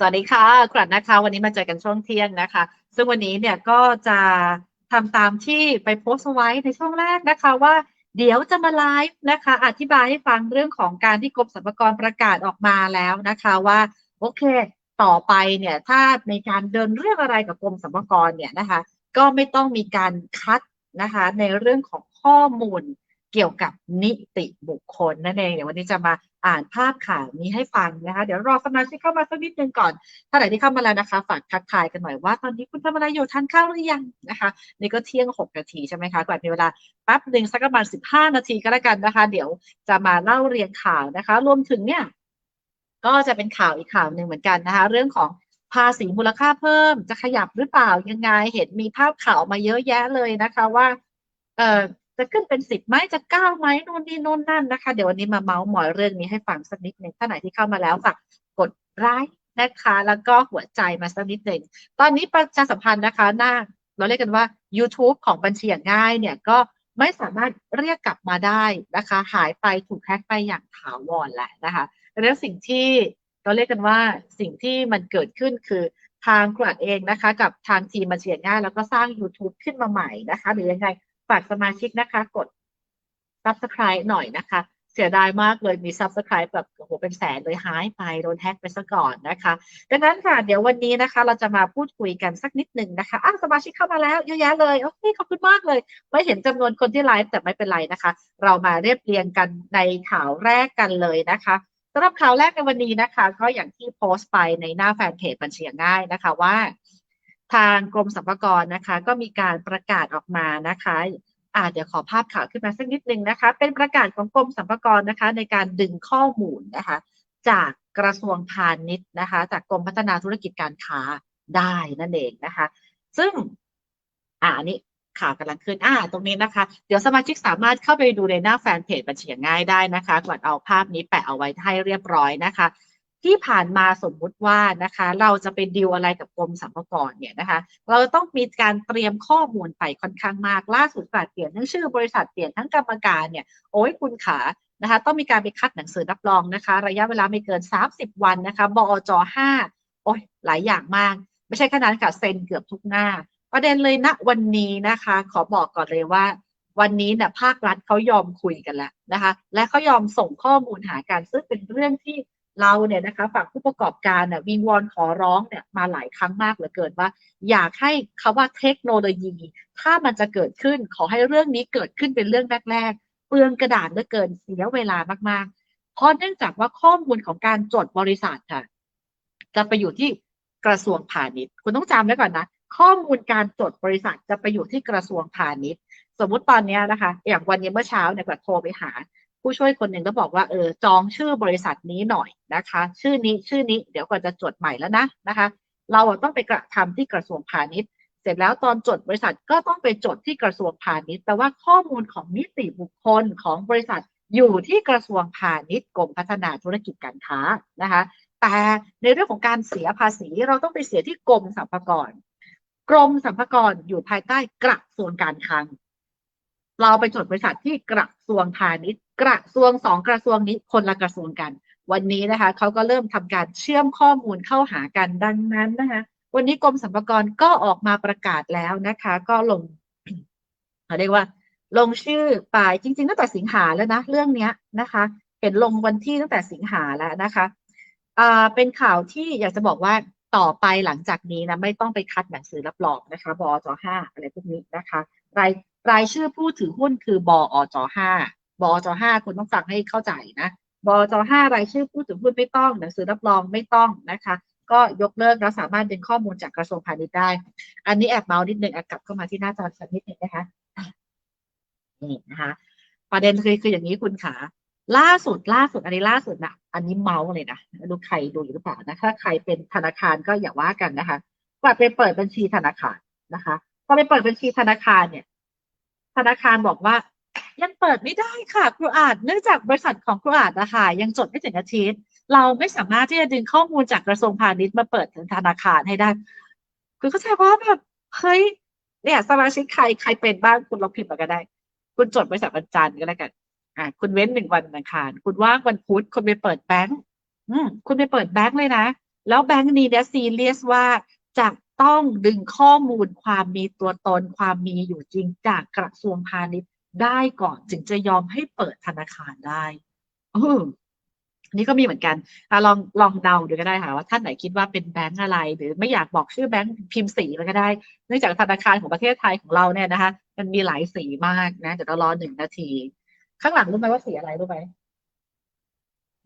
สวัสดีค่ะกรัดนะคะ วันนี้มาเจอกันช่วงเที่ยงนะคะ ซึ่งวันนี้เนี่ยก็จะทำตามที่ไปโพสต์ไว้ในช่วงแรกนะคะว่า เดี๋ยวจะมาไลฟ์นะคะ อธิบายให้ฟังเรื่องของการที่กรมสรรพากรประกาศออกมาแล้วนะคะว่า โอเค ต่อไปเนี่ยถ้าในการเดินเรื่องอะไรกับกรมสรรพากรเนี่ยนะคะ ก็ไม่ต้องมีการคัดนะคะ ในเรื่องของข้อมูลเกี่ยวกับนิติบุคคลนั่นเองเดี๋ยววันนี้จะมา อ่านภาพข่าวนี้ให้ฟังนะคะ เดี๋ยวรอสมาชิกเข้ามาสักนิดนึงก่อนถ้าไหนที่เข้ามาแล้วนะคะ ฝากทักทายกันหน่อยว่าตอนนี้คุณทำอะไรอยู่ทานข้าวหรือยังนะคะนี่ก็เที่ยงหกนาทีใช่ไหมคะก่อนมีเวลาแป๊บหนึ่งสักประมาณสิบห้านาทีก็แล้วกันนะคะ เดี๋ยวจะมาเล่าเรียงข่าวนะคะ รวมถึงเนี่ย ก็จะเป็นข่าวอีกข่าวหนึ่งเหมือนกันนะคะ เรื่องของภาษีมูลค่าเพิ่มจะขยับหรือเปล่ายังไงเห็นมีภาพข่าวมาเยอะแยะเลยนะคะว่าเอ่อ จะขึ้นเป็นสิบไหมจะเก้าไหมนู่นนี่นู่นนั่นนะคะ เดี๋ยววันนี้มาเมาส์มอยเรื่องนี้ให้ฟังสักนิดหนึ่งถ้าไหนที่เข้ามาแล้วฝากกดไลค์นะคะ แล้วก็หัวใจมาสักนิดหนึ่งตอนนี้ประชาสัมพันธ์นะคะหน้า เราเรียกกันว่า YouTube ของบัญชีอย่างง่ายเนี่ยก็ไม่สามารถเรียกกลับมาได้นะคะ หายไปถูกแฮ็กไปอย่างถาวรแหละนะคะแล้วสิ่งที่เราเรียกกันว่าสิ่งที่มันเกิดขึ้นคือทางกรัดเองนะคะ กับทางทีมบัญชีย่างง่ายแล้วก็สร้าง YouTube ขึ้นมาใหม่นะคะ หรือยังไง ฝากสมาชิกนะคะ กด subscribe หน่อยนะคะ เสียดายมากเลยมี subscribe แบบโอ้โหเป็นแสนเลยหายไปโดนแฮกไปซะก่อนนะคะ ดังนั้นค่ะ เดี๋ยววันนี้นะคะ เราจะมาพูดคุยกันสักนิดหนึ่งนะคะอ้าวสมาชิกเข้ามาแล้วเยอะแยะเลยโอเคขอบคุณมากเลย ไม่เห็นจำนวนคนที่ไลฟ์แต่ไม่เป็นไรนะคะ เรามาเรียบเรียงกันในข่าวแรกกันเลยนะคะสำหรับข่าวแรกในวันนี้นะคะ ก็อย่างที่โพสต์ไปในหน้าแฟนเพจบัญชีง่ายนะคะว่า ทางกรมสรรพากรนะคะ ก็มีการประกาศออกมานะคะอ่าเดี๋ยวขอภาพข่าวขึ้นมาสักนิดนึงนะคะ เป็นประกาศของกรมสรรพากรนะคะ ในการดึงข้อมูลนะคะ จากกระทรวงพาณิชย์นะคะ จากกรมพัฒนาธุรกิจการค้าได้นั่นเองนะคะ ซึ่งอ่านี้ข่าวกำลังขึ้นอ่า ตรงนี้นะคะ เดี๋ยวสมาชิกสามารถเข้าไปดูในหน้าแฟนเพจบัญชีง่ายได้นะคะก่อนเอาภาพนี้แปะเอาไว้ให้เรียบร้อยนะคะ ที่ผ่านมาสมมุติว่านะคะ เราจะไปดีลอะไรกับกรมสรรพากรเนี่ยนะคะ เราต้องมีการเตรียมข้อมูลไปค่อนข้างมากล่าสุดการเปลี่ยนทั้งชื่อบริษัทเปลี่ยนทั้งกรรมการเนี่ยโอ้ยคุณขานะคะต้องมีการไปคัดหนังสือรับรองนะคะ ระยะเวลาไม่เกิน 30 วันนะคะบอจ5โอ้ยหลายอย่างมาก ไม่ใช่แค่นั้นค่ะเซ็นเกือบทุกหน้า ประเด็นเลยณวันนี้นะคะ ขอบอกก่อนเลยว่าวันนี้เนี่ยภาครัฐเขายอมคุยกันแล้วนะคะ และเขายอมส่งข้อมูลหากันซึ่งเป็นเรื่องที่ เราเนี่ยนะคะฝั่งผู้ประกอบการเนี่ยวิงวอนขอร้องเนี่ยมาหลายครั้งมากเหลือเกินว่า อยากให้คาว่าเทคโนโลยี ถ้ามันจะเกิดขึ้นขอให้เรื่องนี้เกิดขึ้นเป็นเรื่องแรกๆเปลืองกระดาษเหลือเกินเสียเวลามากๆ เพราะเนื่องจากว่าข้อมูลของการจดบริษัทค่ะ จะไปอยู่ที่กระทรวงพาณิชย์ คุณต้องจำไว้ก่อนนะ ข้อมูลการจดบริษัทจะไปอยู่ที่กระทรวงพาณิชย์ สมมุติตอนนี้นะคะ อย่างวันนี้เมื่อเช้าเนี่ยก็โทรไปหา ผู้ช่วยคนหนึ่งก็บอกว่าเออจองชื่อบริษัทนี้หน่อยนะคะ ชื่อนี้ชื่อนี้เดี๋ยวก่อนจะจดใหม่แล้วนะนะคะ เราต้องไปกระทำที่กระทรวงพาณิชย์ เสร็จแล้วตอนจดบริษัทก็ต้องไปจดที่กระทรวงพาณิชย์ แต่ว่าข้อมูลของนิติบุคคลของบริษัทอยู่ที่กระทรวงพาณิชย์กรมพัฒนาธุรกิจการค้านะคะ แต่ในเรื่องของการเสียภาษีเราต้องไปเสียที่กรมสรรพากรกรมสรรพากรอยู่ภายใต้กระทรวงการคลัง เราไปจดบริษัทที่กระทรวงพาณิชย์ กระทรวงสองกระทรวงนี้คนละกระทรวงกัน วันนี้นะคะเขาก็เริ่มทำการเชื่อมข้อมูลเข้าหากันดังนั้นนะคะวันนี้กรมสรรพากรก็ออกมาประกาศแล้วนะคะ ก็ลงเขาเรียกว่า ลงชื่อไปจริงๆตั้งแต่สิงหาแล้วนะเรื่องเนี้ยนะคะ เห็นลงวันที่ตั้งแต่สิงหาแล้วนะคะอ่าเป็นข่าวที่อยากจะบอกว่า ต่อไปหลังจากนี้นะไม่ต้องไปคัดหนังสือรับรองนะคะบอจห้าอะไรพวกนี้นะคะรายรายชื่อผู้ถือหุ้นคือบอจห้าบอจห้าคุณต้องฟังให้เข้าใจนะบอจห้ารายชื่อผู้ถือหุ้นไม่ต้อง หนังสือรับรองไม่ต้องนะคะ ก็ยกเลิกแล้วสามารถดึงข้อมูลจากกระทรวงพาณิชย์ได้ อันนี้แอบเมาส์นิดนึงกลับเข้ามาที่หน้าจอสักนิดนึงนะคะนี่นะคะประเด็นคือคืออย่างนี้คุณขา ล่าสุดล่าสุดอันนี้ล่าสุดนะอันนี้เมาส์เลยนะดูใครดูอยู่หรือเปล่านะถ้าใครเป็นธนาคารก็อย่าว่ากันนะคะกว่าไปเปิดบัญชีธนาคารนะคะพอไปเปิดบัญชีธนาคารเนี่ย ธนาคารบอกว่า ยังเปิดไม่ได้ค่ะครูอาจเนื่องจากบริษัทของครูอาจนะคะยังจดไม่ถึงอาทิตย์เราไม่สามารถที่จะดึงข้อมูลจากกระทรวงพาณิชย์มาเปิดธนาคารให้ได้ คือเข้าใจว่าแบบเฮ้ยเนี่ยสมาชิกใครใครเป็นบ้างคุณลองพิมพ์มาก็ได้ คุณจดบริษัทวันจันทร์ก็แล้วกัน อ่าคุณเว้นหนึ่งวันอังคาร คุณว่างวันพุธคุณไปเปิดแบงก์คุณไปเปิดแบงก์เลยนะ แล้วแบงก์นี้เนี่ยซีเรียสว่าจะต้องดึงข้อมูลความมีตัวตนความมีอยู่จริงจากกระทรวงพาณิชย์ได้ก่อนถึงจะยอมให้เปิดธนาคารได้อออันนี้ก็มีเหมือนกันอลองลองเดาดูก็ได้ค่ะว่าท่านไหนคิดว่าเป็นแบงก์อะไร หรือไม่อยากบอกชื่อแบงก์พิมพ์สีเลยก็ได้ เนื่องจากธนาคารของประเทศไทยของเราเนี่ยนะคะ มันมีหลายสีมากนะเดี๋ยวเรารอหนึ่งนาที ข้างหลังรู้ไหมว่าสีอะไรรู้ไหม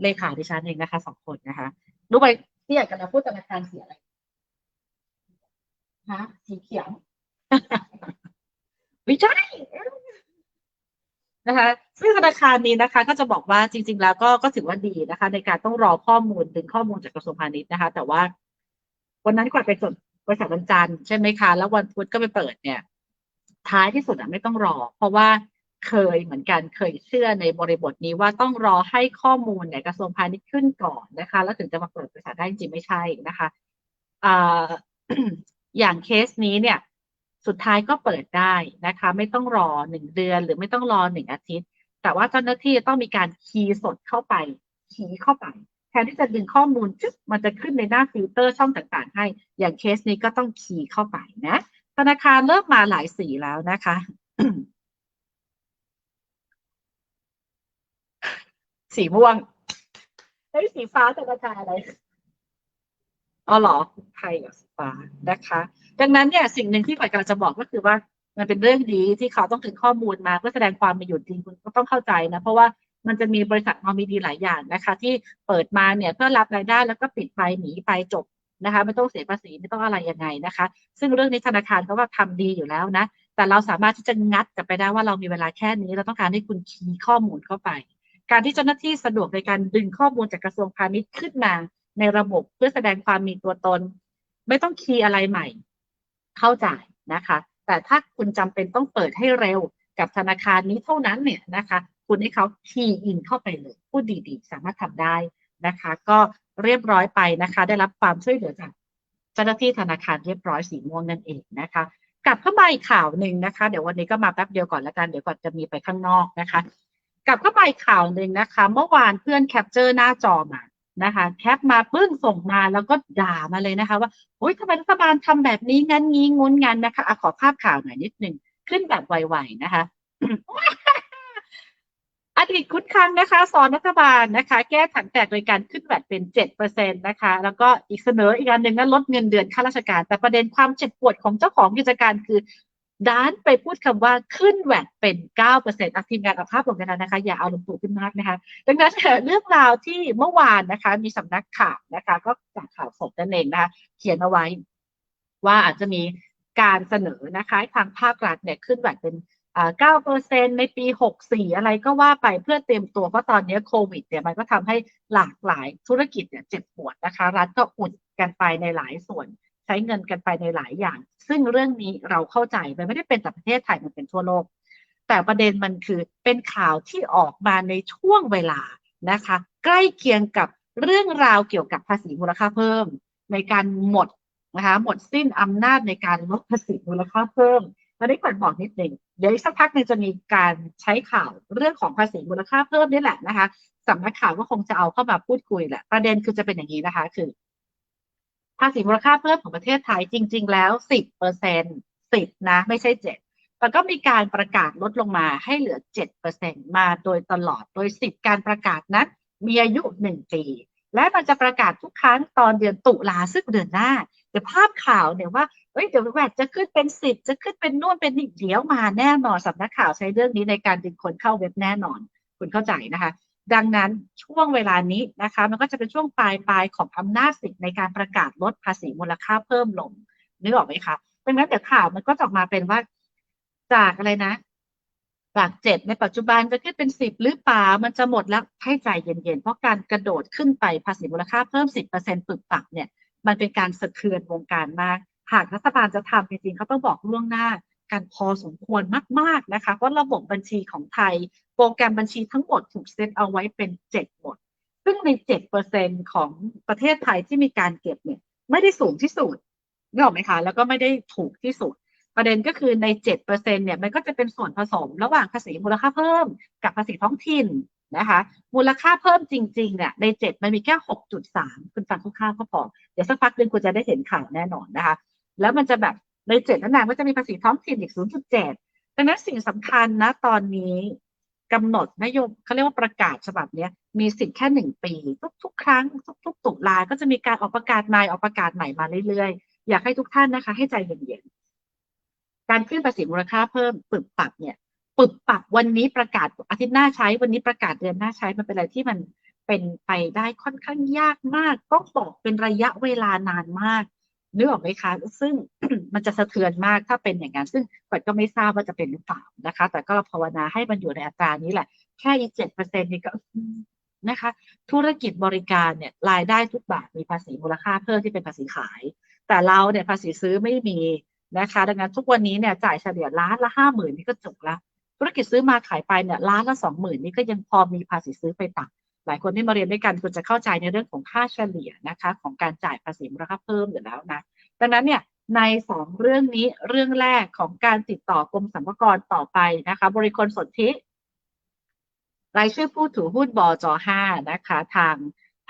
เลขาดิฉันเองนะคะสองคนนะคะ รู้ไหมที่อยากจะพูดธนาคารสีอะไรฮะสีเขียวไม่ใช่นะคะซึ่งธนาคารนี้นะคะ ก็จะบอกว่าจริง ๆ แล้วก็ก็ถือว่าดีนะคะ ในการต้องรอข้อมูลดึงข้อมูลจากกระทรวงพาณิชย์นะคะ แต่ว่า วันนั้นกว่าไปจดบริษัทวันจันทร์ใช่ไหมคะ แล้ววันพุธก็ไปเปิดเนี่ย ท้ายที่สุดอะไม่ต้องรอ เพราะว่า เคยเหมือนกันเคยเชื่อในบริบทนี้ว่าต้องรอให้ข้อมูลเนี่ยกระทรวงพาณิชย์ขึ้นก่อนนะคะ แล้วถึงจะมาเปิดบริษัทได้จริงไม่ใช่นะคะออย่างเคสนี้เนี่ย สุดท้ายก็เปิดได้นะคะ ไม่ต้องรอหนึ่งเดือน หรือไม่ต้องรอหนึ่งอาทิตย์ แต่ว่าเจ้าหน้าที่ต้องมีการคีย์สดเข้าไปคีย์เข้าไปแทนที่จะดึงข้อมูลจึ๊บมันจะขึ้นในหน้าฟิลเตอร์ช่องต่างๆ ให้ อย่างเคสนี้ก็ต้องคีย์เข้าไปนะ ธนาคารเริ่มมาหลายสีแล้วนะคะ สีม่วงเฮ้ยสีฟ้าธนาคารอะไรอ๋อเหรอไทยกับสีฟ้านะคะ ดังนั้นเนี่ยสิ่งหนึ่งที่ฝ่ายกำลังจะบอกก็คือว่า มันเป็นเรื่องดีที่เขาต้องถึงข้อมูลมาเพื่อแสดงความมีอยู่จริงคุณก็ต้องเข้าใจนะ เพราะว่ามันจะมีบริษัทนอมิดีหลายอย่างนะคะ ที่เปิดมาเนี่ยเพื่อรับรายได้แล้วก็ปิดไปหนีไปจบนะคะ ไม่ต้องเสียภาษีไม่ต้องอะไรยังไงนะคะ ซึ่งเรื่องนี้ธนาคารเขาก็ทำดีอยู่แล้วนะ แต่เราสามารถที่จะงัดกลับไปได้ว่าเรามีเวลาแค่นี้เราต้องการให้คุณคีย์ข้อมูลเข้าไป การที่เจ้าหน้าที่สะดวกในการดึงข้อมูลจากกระทรวงพาณิชย์ขึ้นมาในระบบเพื่อแสดงความมีตัวตน ไม่ต้องคีย์อะไรใหม่ เข้าใจนะคะ แต่ถ้าคุณจำเป็นต้องเปิดให้เร็วกับธนาคารนี้เท่านั้นเนี่ยนะคะ คุณให้เขาคีย์อินเข้าไปเลยพูดดีๆ สามารถทำได้นะคะ ก็เรียบร้อยไปนะคะ ได้รับความช่วยเหลือจากเจ้าหน้าที่ธนาคารเรียบร้อยสีม่วงนั่นเองนะคะ กลับเข้ามาอีกข่าวหนึ่งนะคะ เดี๋ยววันนี้ก็มาแป๊บเดียวก่อนละกันเดี๋ยวก่อนจะมีไปข้างนอกนะคะ กลับเข้าไปข่าวหนึ่งนะคะ เมื่อวานเพื่อนแคปเจอร์หน้าจอมานะคะ แคปมาปึ้งส่งมาแล้วก็ด่ามาเลยนะคะ ว่าโอ๊ยทำไมรัฐบาลทำแบบนี้งั้นงี้งุนงันนะคะอะขอภาพข่าวหน่อยนิดหนึ่งขึ้นแบบไวๆนะคะอดีตคุดคังนะคะ สอนรัฐบาลนะคะ แก้ถังแตกโดยการขึ้นแวดเป็นเจ็ดเปอร์เซ็นตนะคะ แล้วก็อีกเสนออีกอันหนึ่งนั้นลดเงินเดือนข้าราชการ แต่ประเด็นความเจ็บปวดของเจ้าของกิจการคือ ด้านไปพูดคำว่าขึ้นแวดเป็นเก้าเปอร์เซ็นต์ทีมงานเอาภาพลงกันแล้วนะคะ อย่าเอาลงตู่ขึ้นมากนะคะ ดังนั้นเรื่องราวที่เมื่อวานนะคะ มีสำนักข่าวนะคะ ก็จากข่าวสดนั่นเองนะคะ เขียนเอาไว้ ว่าอาจจะมีการเสนอนะคะทางภาครัฐเนี่ยขึ้นแวดเป็นเก้าเปอร์เซ็นในปีหกสี่อะไรก็ว่าไปเพื่อเตรียมตัวเพราะตอนนี้โควิดเนี่ยมันก็ทำให้หลากหลายธุรกิจเนี่ยเจ็บปวดนะคะ รัฐก็อุดกันไปในหลายส่วน ใช้เงินกันไปในหลายอย่าง ซึ่งเรื่องนี้เราเข้าใจมันไม่ได้เป็นแต่ประเทศไทยมันเป็นทั่วโลก แต่ประเด็นมันคือเป็นข่าวที่ออกมาในช่วงเวลานะคะ ใกล้เคียงกับเรื่องราวเกี่ยวกับภาษีมูลค่าเพิ่ม ในการหมดนะคะหมดสิ้นอำนาจในการลดภาษีมูลค่าเพิ่มตอนนี้ก่อนบอกนิดหนึ่งเดี๋ยวสักพักหนึ่งจะมีการใช้ข่าวเรื่องของภาษีมูลค่าเพิ่มนี่แหละนะคะสำนักข่าวก็คงจะเอาเข้ามาพูดคุยแหละ ประเด็นคือจะเป็นอย่างนี้นะคะ คือ ภาษีมูลค่าเพิ่มของประเทศไทยจริง ๆ แล้วสิบเปอร์เซ็นสิบนะ ไม่ใช่เจ็ดแต่ก็มีการประกาศลดลงมาให้เหลือเจ็ดเปอร์เซ็นมาโดยตลอด โดยสิทธิการประกาศนั้นมีอายุหนึ่งปี และมันจะประกาศทุกครั้งตอนเดือนตุลาซึ่งเดือนหน้า เดี๋ยวภาพข่าวเนี่ยว่าเอ้ยเดี๋ยวแวดจะขึ้นเป็นสิบจะขึ้นเป็นนู่นเป็นนี่เดี๋ยวมาแน่นอนสำนักข่าวใช้เรื่องนี้ในการดึงคนเข้าเว็บแน่นอน คุณเข้าใจนะคะ ดังนั้นช่วงเวลานี้นะคะมันก็จะเป็นช่วงปลายปลายของอำนาจสิทธิ์ในการประกาศลดภาษีมูลค่าเพิ่มลงนึกออกไหมคะดังนั้นเดี๋ยวข่าวมันก็จะออกมาเป็นว่าจากอะไรนะ จากเจ็ดในปัจจุบันจะขึ้นเป็นสิบหรือเปล่ามันจะหมดแล้วให้ใจเย็นๆ เพราะการกระโดดขึ้นไปภาษีมูลค่าเพิ่มสิบเปอร์เซ็นต์ปึกปักเนี่ย มันเป็นการสะเทือนวงการมาก หากรัฐบาลจะทำจริงๆเขาต้องบอกล่วงหน้า กันพอสมควรมาก ๆ นะคะเพราะระบบบัญชีของไทย โปรแกรมบัญชีทั้งหมดถูกเซตเอาไว้เป็นเจ็ดหมด ซึ่งในเจ็ดเปอร์เซ็นของประเทศไทยที่มีการเก็บเนี่ยไม่ได้สูงที่สุดนึกออกไหมคะ แล้วก็ไม่ได้ถูกที่สุด ประเด็นก็คือในเจ็ดเปอร์เซ็นเนี่ยมันก็จะเป็นส่วนผสมระหว่างภาษีมูลค่าเพิ่ม กับภาษีท้องถิ่นนะคะมูลค่าเพิ่มจริงๆเนี่ยในเจ็ดมันมีแค่หกจุดสามคุณฟังคร่าวๆก็พอ เดี๋ยวสักพักหนึ่งคุณจะได้เห็นข่าวแน่นอนนะคะ แล้วมันจะแบบ ในเจ็ดนั่นแหละก็จะมีภาษีท้องถิ่นอีกศูนย์จุดเจ็ดดังนั้นสิ่งสำคัญนะตอนนี้กำหนดนโยบเขาเรียกว่าประกาศฉบับนี้มีสิทธิ์แค่หนึ่งปี ทุกๆ ครั้ง ทุก ๆ ตุลาก็จะมีการออกประกาศใหม่ออกประกาศใหม่มาเรื่อยๆ อยากให้ทุกท่านนะคะ ให้ใจเย็นๆ การขึ้นภาษีมูลค่าเพิ่มปึบปับเนี่ยปึบปับวันนี้ประกาศอาทิตย์หน้าใช้ วันนี้ประกาศเดือนหน้าใช้มันเป็นอะไรที่มันเป็นไปได้ค่อนข้างยากมาก ต้องบอกเป็นระยะเวลานานมากนึกออกไหมคะ ซึ่ง มันจะสะเทือนมากถ้าเป็นอย่างนั้น ซึ่งปัดก็ไม่ทราบว่าจะเป็นหรือเปล่านะคะ แต่ก็เราภาวนาให้มันอยู่ในอัตรานี้แหละ แค่อีกเจ็ดเปอร์เซ็นต์นี่ก็นะคะ ธุรกิจบริการเนี่ยรายได้ทุกบาทมีภาษีมูลค่าเพิ่มที่เป็นภาษีขาย แต่เราเนี่ยภาษีซื้อไม่มีนะคะ ดังนั้นทุกวันนี้เนี่ยจ่ายเฉลี่ยล้านละห้าหมื่นนี่ก็จบละธุรกิจซื้อมาขายไปเนี่ยล้านละสองหมื่นนี่ก็ยังพอมีภาษีซื้อไปตัดหลายคนที่มาเรียนด้วยกันคุณจะเข้าใจในเรื่องของค่าเฉลี่ยนะคะ ของการจ่ายภาษีมูลค่าเพิ่มอยู่แล้วนะ ดังนั้นเนี่ย ในสองเรื่องนี้เรื่องแรกของการติดต่อกรมสรรพากรต่อไปนะคะ บริคลสนธิรายชื่อผู้ถือหุ้นบจ5นะคะ ทาง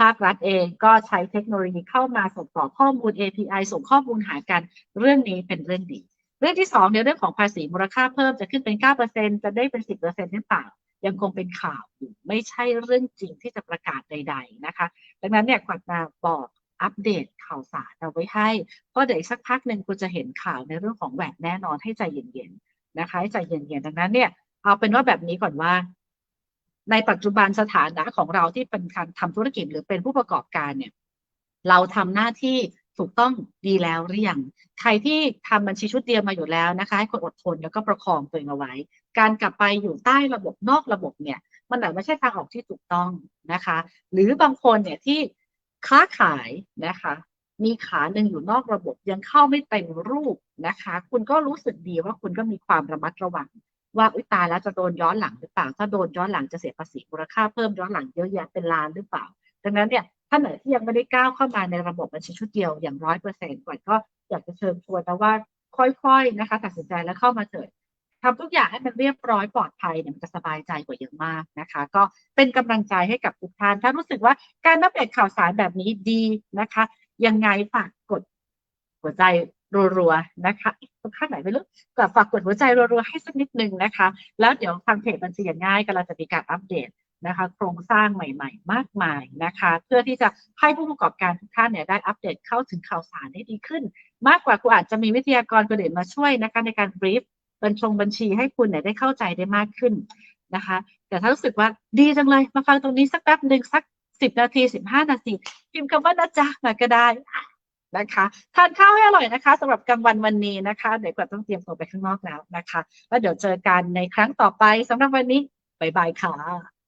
ภาครัฐเองก็ใช้เทคโนโลยีเข้ามาส่งต่อข้อมูล API ส่งข้อมูลหากันเรื่องนี้เป็นเรื่องดี เรื่องที่สองในเรื่องของภาษีมูลค่าเพิ่มจะขึ้นเป็น 9%จะได้เป็น 10%หรือเปล่ายังคงเป็นข่าวอยู่ไม่ใช่เรื่องจริงที่จะประกาศใด ๆนะคะ ดังนั้นเนี่ยกวัดมาบอก อัปเดตข่าวสารเอาไว้ให้เพราะเดี๋ยวอีกสักพักหนึ่งคุณจะเห็นข่าวในเรื่องของแหวนแน่นอนให้ใจเย็นๆนะคะให้ใจเย็นๆดังนั้นเนี่ยเอาเป็นว่าแบบนี้ก่อนว่า ในปัจจุบันสถานะของเราที่เป็นการทำธุรกิจหรือเป็นผู้ประกอบการเนี่ย เราทำหน้าที่ถูกต้องดีแล้วหรือยังใครที่ทำบัญชีชุดเดียวมาอยู่แล้วนะคะให้คนอดทนแล้วก็ประคองตัวเองเอาไว้ การกลับไปอยู่ใต้ระบบนอกระบบเนี่ย มันอาจไม่ใช่ทางออกที่ถูกต้องนะคะ หรือบางคนเนี่ยที่ ค้าขายนะคะ มีขาหนึ่งอยู่นอกระบบยังเข้าไม่เต็มรูปนะคะ คุณก็รู้สึกดีว่าคุณก็มีความระมัดระวัง ว่าอุ้ยตายแล้วจะโดนย้อนหลังหรือเปล่า ถ้าโดนย้อนหลังจะเสียภาษีมูลค่าเพิ่มย้อนหลังเยอะแยะเป็นล้านหรือเปล่า ดังนั้นเนี่ยท่านไหนที่ยังไม่ได้ก้าวเข้ามาในระบบบัญชีชุดเดียวอย่างร้อยเปอร์เซ็นต์ก่อนก็อยากจะเชิญชวนนะว่าค่อยๆนะคะ ตัดสินใจแล้วเข้ามาเถิด ทำทุกอย่างให้มันเรียบร้อยปลอดภัยเนี่ยมันจะสบายใจกว่าเยอะมากนะคะ ก็เป็นกำลังใจให้กับทุกท่านถ้ารู้สึกว่าการอัปเดตข่าวสารแบบนี้ดีนะคะ ยังไงฝากกดหัวใจรัวๆนะคะตรงข้างไหนไม่รู้ก็ฝากกดหัวใจรัวๆให้สักนิดนึงนะคะ แล้วเดี๋ยวทางเพจบัญชีอย่างง่ายก็เราจะมีการอัปเดตนะคะ โครงสร้างใหม่ ๆ มากมายนะคะ เพื่อที่จะให้ผู้ประกอบการทุกท่านเนี่ยได้อัปเดตเข้าถึงข่าวสารได้ดีขึ้น มากกว่าคุณอาจจะมีวิทยากรคนอื่นมาช่วยนะคะในการบรีฟ บัญชงบัญชีให้คุณเนี่ยได้เข้าใจได้มากขึ้นนะคะ แต่ถ้ารู้สึกว่าดีจังเลย มาฟังตรงนี้สักแป๊บหนึ่งสักสิบนาทีสิบห้านาทีพิมพ์คำว่านะจ๊ะมาก็ได้นะคะทานข้าวให้อร่อยนะคะสำหรับกลางวันวันนี้นะคะ เดี๋ยวกว่าต้องเตรียมตัวไปข้างนอกแล้วนะคะ แล้วเดี๋ยวเจอกันในครั้งต่อไปสำหรับวันนี้บ๊ายบายค่ะ